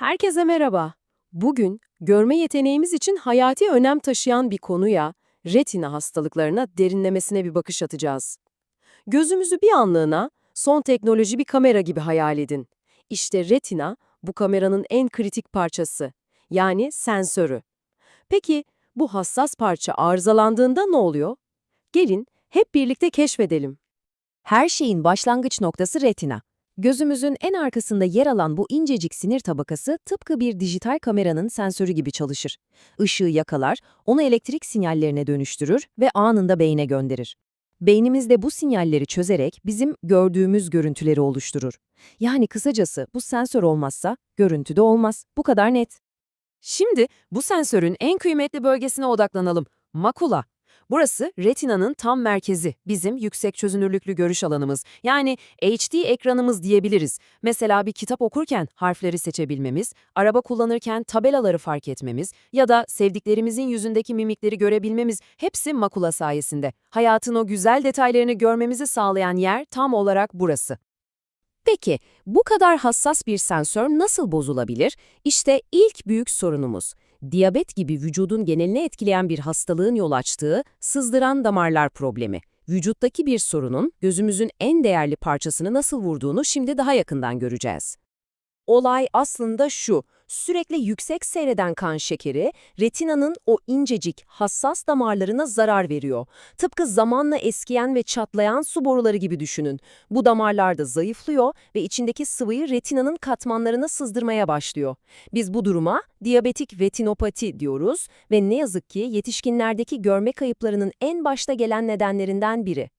Herkese merhaba. Bugün görme yeteneğimiz için hayati önem taşıyan bir konuya, retina hastalıklarına derinlemesine bir bakış atacağız. Gözümüzü bir anlığına son teknoloji bir kamera gibi hayal edin. İşte retina bu kameranın en kritik parçası, yani sensörü. Peki bu hassas parça arızalandığında ne oluyor? Gelin hep birlikte keşfedelim. Her şeyin başlangıç noktası retina. Gözümüzün en arkasında yer alan bu incecik sinir tabakası tıpkı bir dijital kameranın sensörü gibi çalışır. Işığı yakalar, onu elektrik sinyallerine dönüştürür ve anında beyne gönderir. Beynimiz de bu sinyalleri çözerek bizim gördüğümüz görüntüleri oluşturur. Yani kısacası bu sensör olmazsa görüntü de olmaz. Bu kadar net. Şimdi bu sensörün en kıymetli bölgesine odaklanalım. Makula. Burası retinanın tam merkezi, bizim yüksek çözünürlüklü görüş alanımız. Yani HD ekranımız diyebiliriz. Mesela bir kitap okurken harfleri seçebilmemiz, araba kullanırken tabelaları fark etmemiz ya da sevdiklerimizin yüzündeki mimikleri görebilmemiz hepsi makula sayesinde. Hayatın o güzel detaylarını görmemizi sağlayan yer tam olarak burası. Peki, bu kadar hassas bir sensör nasıl bozulabilir? İşte ilk büyük sorunumuz. Diyabet gibi vücudun genelini etkileyen bir hastalığın yol açtığı sızdıran damarlar problemi. Vücuttaki bir sorunun gözümüzün en değerli parçasını nasıl vurduğunu şimdi daha yakından göreceğiz. Olay aslında şu, sürekli yüksek seyreden kan şekeri, retinanın o incecik, hassas damarlarına zarar veriyor. Tıpkı zamanla eskiyen ve çatlayan su boruları gibi düşünün. Bu damarlar da zayıflıyor ve içindeki sıvıyı retinanın katmanlarına sızdırmaya başlıyor. Biz bu duruma diyabetik retinopati diyoruz ve ne yazık ki yetişkinlerdeki görme kayıplarının en başta gelen nedenlerinden biri.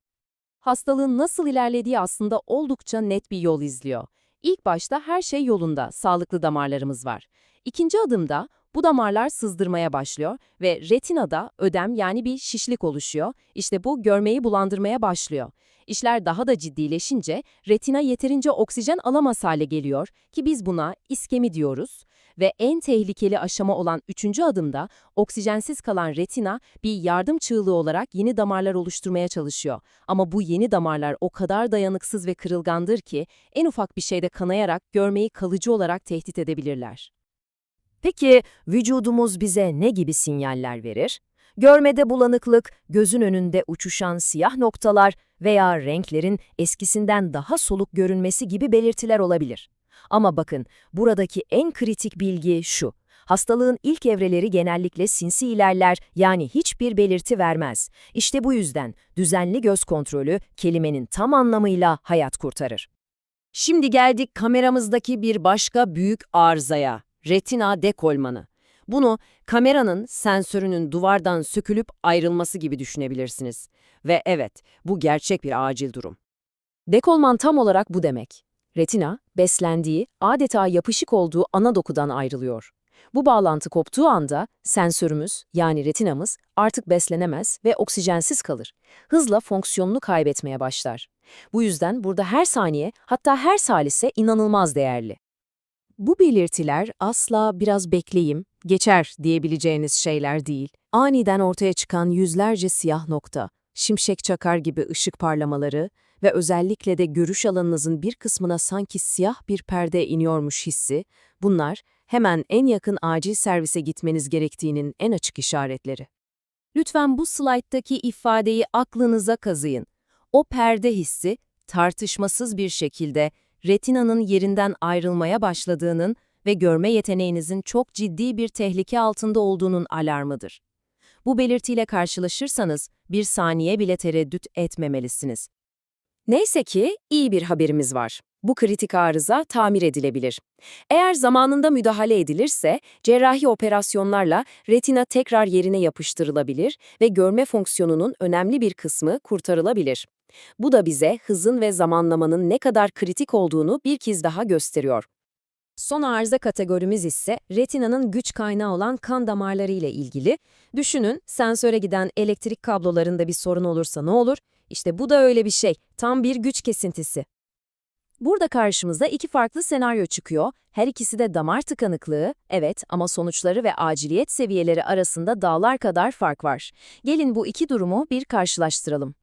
Hastalığın nasıl ilerlediği aslında oldukça net bir yol izliyor. İlk başta her şey yolunda, sağlıklı damarlarımız var. İkinci adımda bu damarlar sızdırmaya başlıyor ve retinada ödem yani bir şişlik oluşuyor. İşte bu görmeyi bulandırmaya başlıyor. İşler daha da ciddileşince retina yeterince oksijen alamaz hale geliyor ki biz buna iskemi diyoruz. Ve en tehlikeli aşama olan üçüncü adımda oksijensiz kalan retina bir yardım çığlığı olarak yeni damarlar oluşturmaya çalışıyor. Ama bu yeni damarlar o kadar dayanıksız ve kırılgandır ki en ufak bir şeyde kanayarak görmeyi kalıcı olarak tehdit edebilirler. Peki vücudumuz bize ne gibi sinyaller verir? Görmede bulanıklık, gözün önünde uçuşan siyah noktalar veya renklerin eskisinden daha soluk görünmesi gibi belirtiler olabilir. Ama bakın, buradaki en kritik bilgi şu. Hastalığın ilk evreleri genellikle sinsi ilerler yani hiçbir belirti vermez. İşte bu yüzden düzenli göz kontrolü kelimenin tam anlamıyla hayat kurtarır. Şimdi geldik kameramızdaki bir başka büyük arızaya, retina dekolmanı. Bunu kameranın sensörünün duvardan sökülüp ayrılması gibi düşünebilirsiniz. Ve evet, bu gerçek bir acil durum. Dekolman tam olarak bu demek. Retina, beslendiği, adeta yapışık olduğu ana dokudan ayrılıyor. Bu bağlantı koptuğu anda sensörümüz yani retinamız artık beslenemez ve oksijensiz kalır. Hızla fonksiyonunu kaybetmeye başlar. Bu yüzden burada her saniye hatta her salise inanılmaz değerli. Bu belirtiler asla biraz bekleyeyim, geçer diyebileceğiniz şeyler değil. Aniden ortaya çıkan yüzlerce siyah nokta, şimşek çakar gibi ışık parlamaları ve özellikle de görüş alanınızın bir kısmına sanki siyah bir perde iniyormuş hissi, bunlar hemen en yakın acil servise gitmeniz gerektiğinin en açık işaretleri. Lütfen bu slayttaki ifadeyi aklınıza kazıyın. O perde hissi tartışmasız bir şekilde retinanın yerinden ayrılmaya başladığının ve görme yeteneğinizin çok ciddi bir tehlike altında olduğunun alarmıdır. Bu belirtiyle karşılaşırsanız bir saniye bile tereddüt etmemelisiniz. Neyse ki iyi bir haberimiz var. Bu kritik arıza tamir edilebilir. Eğer zamanında müdahale edilirse cerrahi operasyonlarla retina tekrar yerine yapıştırılabilir ve görme fonksiyonunun önemli bir kısmı kurtarılabilir. Bu da bize hızın ve zamanlamanın ne kadar kritik olduğunu bir kez daha gösteriyor. Son arıza kategorimiz ise retinanın güç kaynağı olan kan damarları ile ilgili. Düşünün, sensöre giden elektrik kablolarında bir sorun olursa ne olur? İşte bu da öyle bir şey, tam bir güç kesintisi. Burada karşımıza iki farklı senaryo çıkıyor. Her ikisi de damar tıkanıklığı, evet ama sonuçları ve aciliyet seviyeleri arasında dağlar kadar fark var. Gelin bu iki durumu bir karşılaştıralım.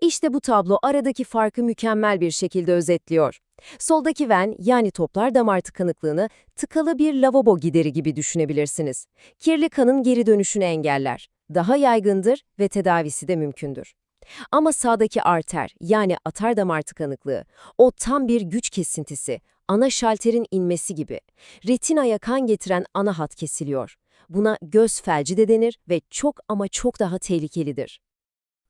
İşte bu tablo aradaki farkı mükemmel bir şekilde özetliyor. Soldaki ven yani toplar damar tıkanıklığını tıkalı bir lavabo gideri gibi düşünebilirsiniz. Kirli kanın geri dönüşünü engeller. Daha yaygındır ve tedavisi de mümkündür. Ama sağdaki arter yani atar damar tıkanıklığı o tam bir güç kesintisi, ana şalterin inmesi gibi. Retinaya kan getiren ana hat kesiliyor. Buna göz felci de denir ve çok ama çok daha tehlikelidir.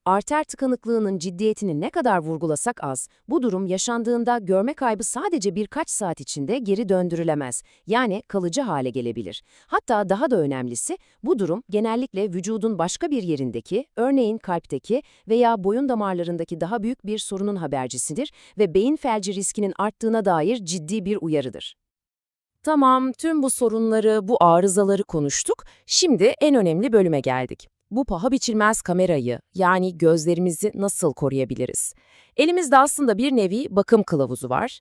Arter tıkanıklığının ciddiyetini ne kadar vurgulasak az, bu durum yaşandığında görme kaybı sadece birkaç saat içinde geri döndürülemez, yani kalıcı hale gelebilir. Hatta daha da önemlisi, bu durum genellikle vücudun başka bir yerindeki, örneğin kalpteki veya boyun damarlarındaki daha büyük bir sorunun habercisidir ve beyin felci riskinin arttığına dair ciddi bir uyarıdır. Tamam, tüm bu sorunları, bu arızaları konuştuk. Şimdi en önemli bölüme geldik. Bu paha biçilmez kamerayı, yani gözlerimizi nasıl koruyabiliriz? Elimizde aslında bir nevi bakım kılavuzu var.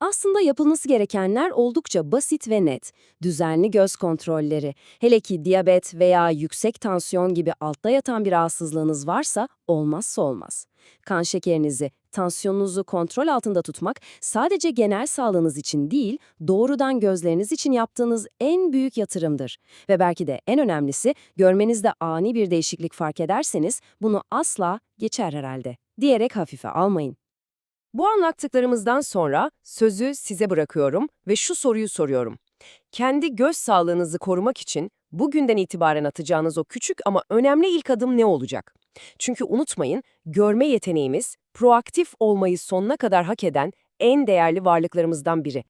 Aslında yapılması gerekenler oldukça basit ve net. Düzenli göz kontrolleri, hele ki diyabet veya yüksek tansiyon gibi altta yatan bir rahatsızlığınız varsa olmazsa olmaz. Kan şekerinizi, tansiyonunuzu kontrol altında tutmak sadece genel sağlığınız için değil, doğrudan gözleriniz için yaptığınız en büyük yatırımdır. Ve belki de en önemlisi, görmenizde ani bir değişiklik fark ederseniz bunu asla geçer herhalde diyerek hafife almayın. Bu anlattıklarımızdan sonra sözü size bırakıyorum ve şu soruyu soruyorum. Kendi göz sağlığınızı korumak için bugünden itibaren atacağınız o küçük ama önemli ilk adım ne olacak? Çünkü unutmayın, görme yeteneğimiz proaktif olmayı sonuna kadar hak eden en değerli varlıklarımızdan biri.